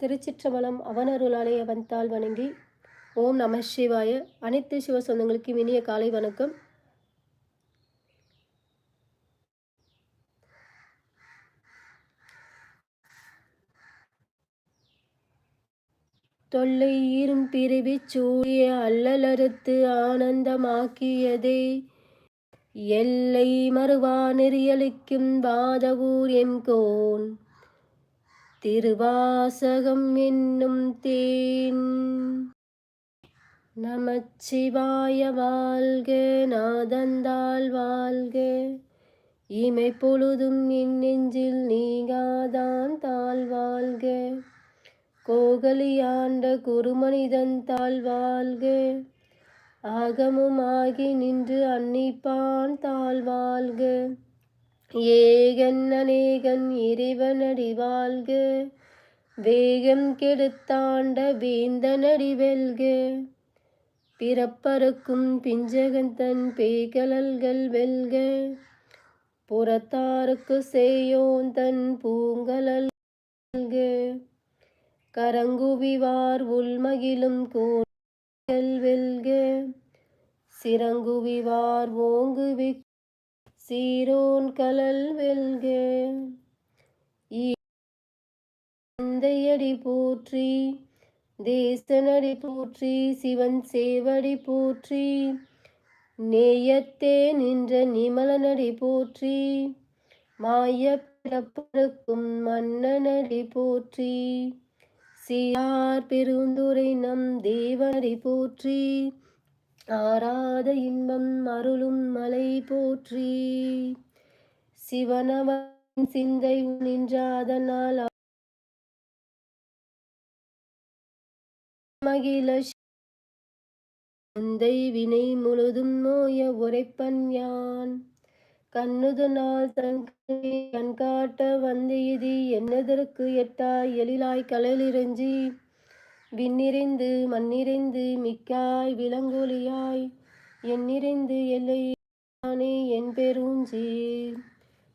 திருச்சிற்றம்பலம் அவனருளாலே அவன்தாள் வணங்கி ஓம் நம சிவாய. அனைத்து சிவ சொந்தங்களுக்கு இனிய காலை வணக்கம். தொல்லையீரும் பிரிவி சூழிய அல்லலறுத்து ஆனந்தமாக்கியதே. எல்லை மறுவா நெறியளிக்கும் வாதவூர் எம்கோன் திருவாசகம் என்னும் தேன். நமச்சிவாய வாழ்க நாதந்தாள் வாழ்க. இமை பொழுதும் என் நெஞ்சில் நீங்காதான் தாழ் வாழ்க. கோகலியாண்ட குருமனிதன் தாழ் வாழ்க. ஆகமும் நின்று அன்னிப்பான் தாழ் வாழ்க. ஏகன் அநேகன் இறைவனடி வாழ்க. வேகம் கெடுத்தாண்ட வேந்தனடி வெல்க. பிறப்பறுக்கும் பிஞ்சகந்தன் பேய்கலல்கள் வெல்க. புறத்தாருக்கு செய்யோன் தன் பூங்கலல் கரங்குவிவார் உள்மகிலும் கோல் வெல்க. சிறங்குவிவார் ஓங்குவி சீரோன் கலல் வெல்க. ஈந்தையடி போற்றி தேசனடி போற்றி சிவன் சேவடி போற்றி நேயத்தே நின்ற நிமலனடி போற்றி மாய பிறப்பருக்கும் மன்னனடி போற்றி சியார் பெருந்துரை நம் தேவனடி போற்றி ஆராத இன்பம் அருளும் மலை போற்றி. சிவனவன் சிந்தை நின்றாதனால் மகிழ முந்தை வினை முழுதும் நோய உரைப்பன் யான். கண்ணுது நாள் தன் கண் காட்ட வந்தெய்தி என்னதற்கு எட்டாய் எழிலாய் கலையிலிறஞ்சி விண்ணிறைந்து மண்ணிறைந்து மிக்காய் விலங்கொலியாய் எண்ணிறைந்து எல்லையானே என் பெருஞ்சி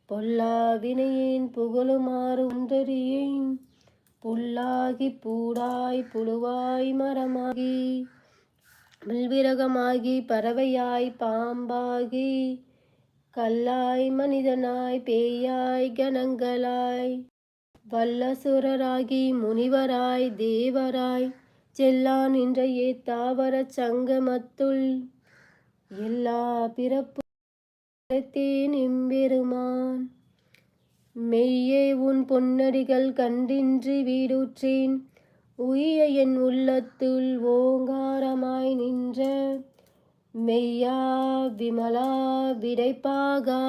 பொல்லா வினையேன் புகழுமாறு ஒன்றறியேன் புல்லாகி பூடாய் புழுவாய் மரமாகி வில்விரகமாகி பறவையாய் பாம்பாகி கல்லாய் மனிதனாய் பேயாய் கணங்களாய் வல்லசுரராகி முனிவராய் தேவராய் செல்லான் இன்றையே தாவர சங்கமத்துள். எல்லா பிறப்பு எம்பெருமான். மெய்யே உன் பொன்னடிகள் கண்டின்றி வீடுற்றேன். உய என் உள்ளத்துள் ஓங்காரமாய் நின்ற. மெய்யா விமலா விடைப்பாகா.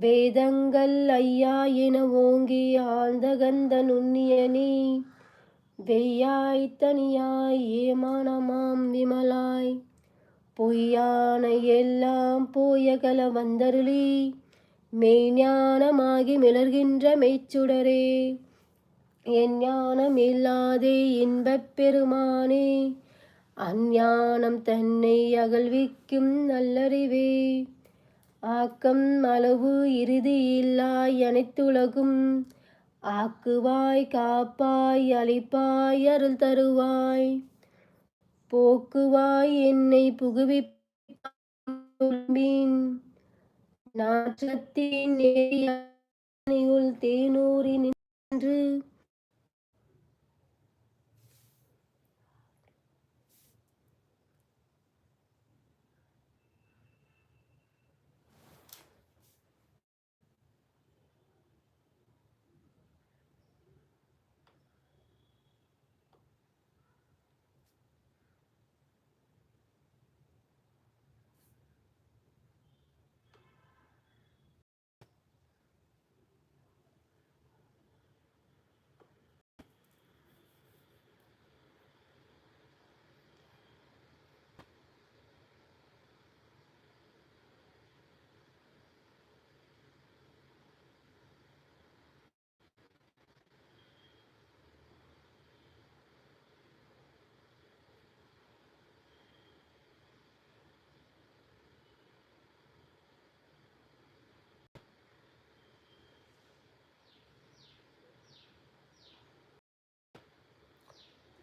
வேதங்கள் ஐயா என ஓங்கி ஆழ்ந்த கந்த நுண்ணியனி. வெய்யாய் தனியாய் ஏமானமாம் விமலாய். பொய்யான எல்லாம் போயகல வந்தருளி. மெய்ஞானமாகி மிளர்கின்ற மெய்ச்சுடரே. என் ஞானம் இல்லாதே இன்பப் பெருமானே. அஞ்ஞானம் தன்னை அகழ்விக்கும் நல்லறிவே. ஆக்கம் அளவு இறுதி இல்லாய் அனைத்துலகும். ஆக்குவாய் காப்பாய் அழிப்பாய் அருள் தருவாய். போக்குவாய் என்னை புகுவிப்பின் நாற்றத்தின் தேனூரி நின்று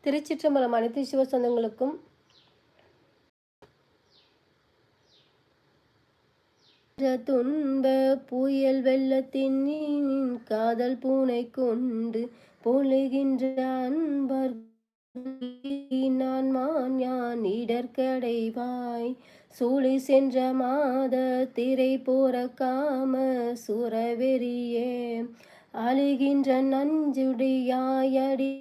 திருச்சிற்றம்பலம் அனைத்து சிவ சொந்தங்களுக்கும் துன்ப புயல் வெள்ளத்தின் காதல் பூனை கொண்டு பொழுகின்ற அன்பர் நான் மான் யான் இடர்கடைவாய் சூழி சென்ற மாத திரை போற காம சுரவெறியே. அழுகின்ற நஞ்சுடியாயடி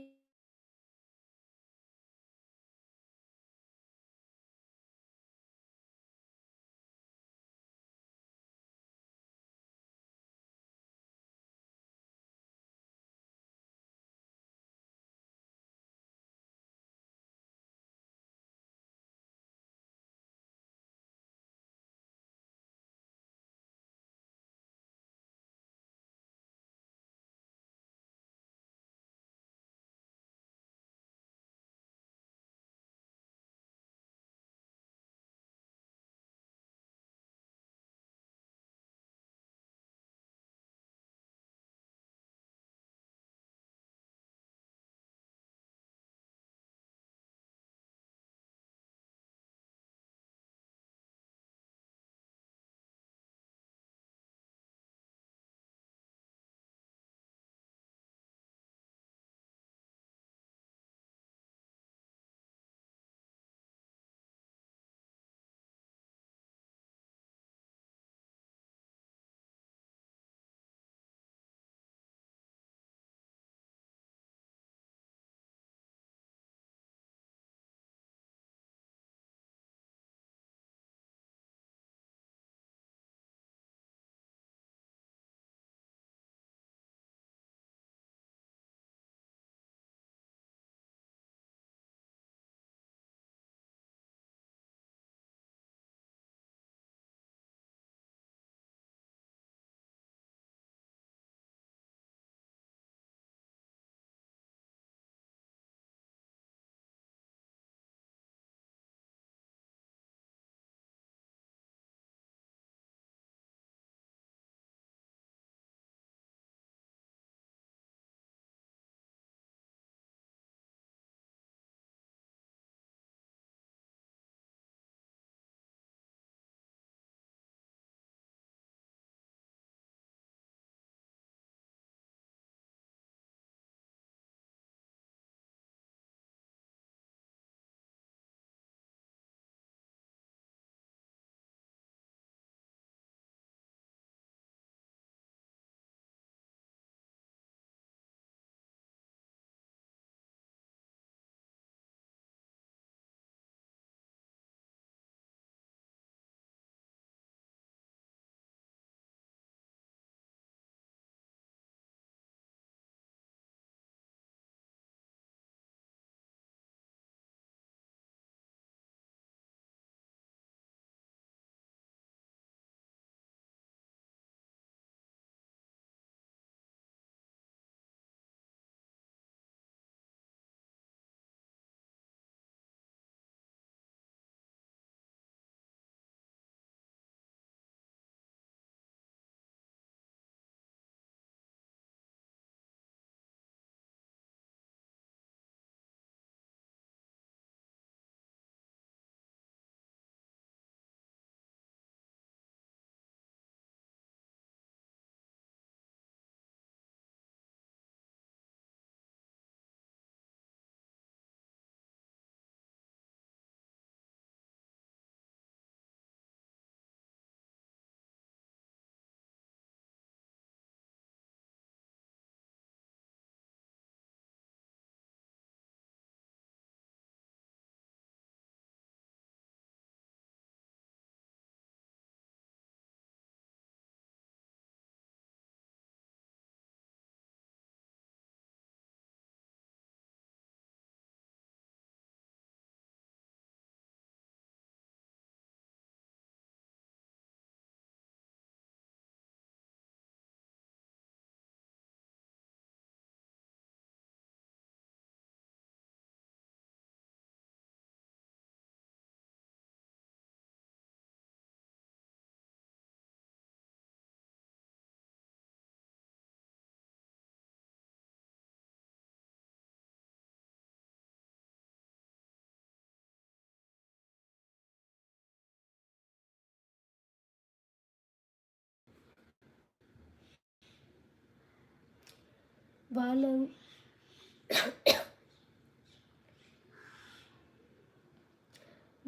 வளங்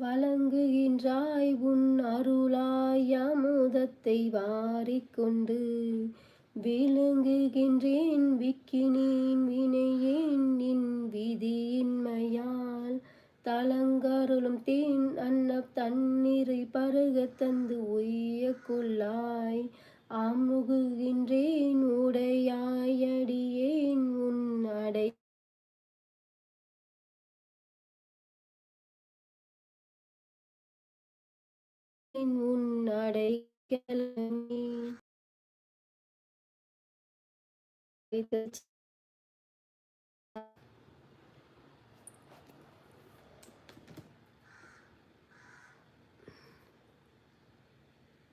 வழங்குகின்றாய் உன் அருளாய் அமுதத்தை வாரிக்கொண்டு. விழுங்குகின்றேன் விக்கினேன் வினையேன் நின் விதியின்மையால். தலங்கருளும் தேன் அன்ன தண்ணீரை பருக தந்து உய்ய கொள்ளாய். ஆமுகுகின்றேன் உடையாயடியேன் உன் அடை. உன் அடைக்கலமே.